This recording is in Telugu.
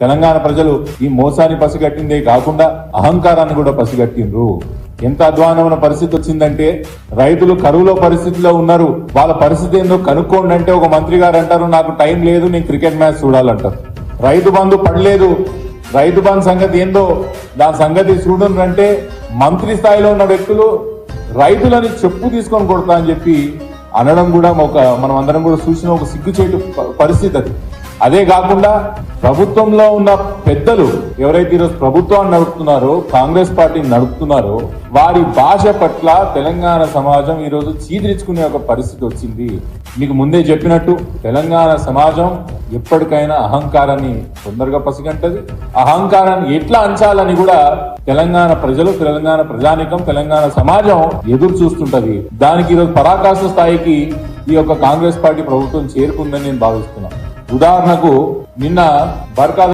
తెలంగాణ ప్రజలు ఈ మోసాన్ని పసిగట్టిందే కాకుండా అహంకారాన్ని కూడా పసిగట్టిండ్రు. ఎంత అధ్వానమైన పరిస్థితి వచ్చిందంటే రైతులు కరువులో పరిస్థితిలో ఉన్నారు. వాళ్ళ పరిస్థితి ఏందో కనుక్కోండి అంటే ఒక మంత్రి గారు అంటారు నాకు టైం లేదు నేను క్రికెట్ మ్యాచ్ చూడాలంటారు. రైతు బంధు పడలేదు. రైతు బంధు సంగతి ఏందో దాని సంగతి చూడండి అంటే మంత్రి స్థాయిలో ఉన్న వ్యక్తులు రైతులని చెప్పు తీసుకొని కొడతా అని చెప్పి అనడం కూడా ఒక మనం అందరం కూడా చూసిన ఒక సిగ్గుచేటు పరిస్థితి అది. అదే కాకుండా ప్రభుత్వంలో ఉన్న పెద్దలు ఎవరైతే ఈరోజు ప్రభుత్వాన్ని నడుపుతున్నారో కాంగ్రెస్ పార్టీని నడుపుతున్నారో వారి భాష పట్ల తెలంగాణ సమాజం ఈరోజు చీదిరించుకునే ఒక పరిస్థితి వచ్చింది. మీకు ముందే చెప్పినట్టు తెలంగాణ సమాజం ఎప్పటికైనా అహంకారాన్ని తొందరగా పసిగంటది. అహంకారాన్ని ఎట్లా అంచాలని కూడా తెలంగాణ ప్రజలు తెలంగాణ ప్రజానికం తెలంగాణ సమాజం ఎదురు చూస్తుంటది. దానికి ఈరోజు పరాకాష్ఠ స్థాయికి ఈ యొక్క కాంగ్రెస్ పార్టీ ప్రభుత్వం చేరుకుందని నేను భావిస్తున్నాను. ఉదాహరణకు నిన్న బర్కా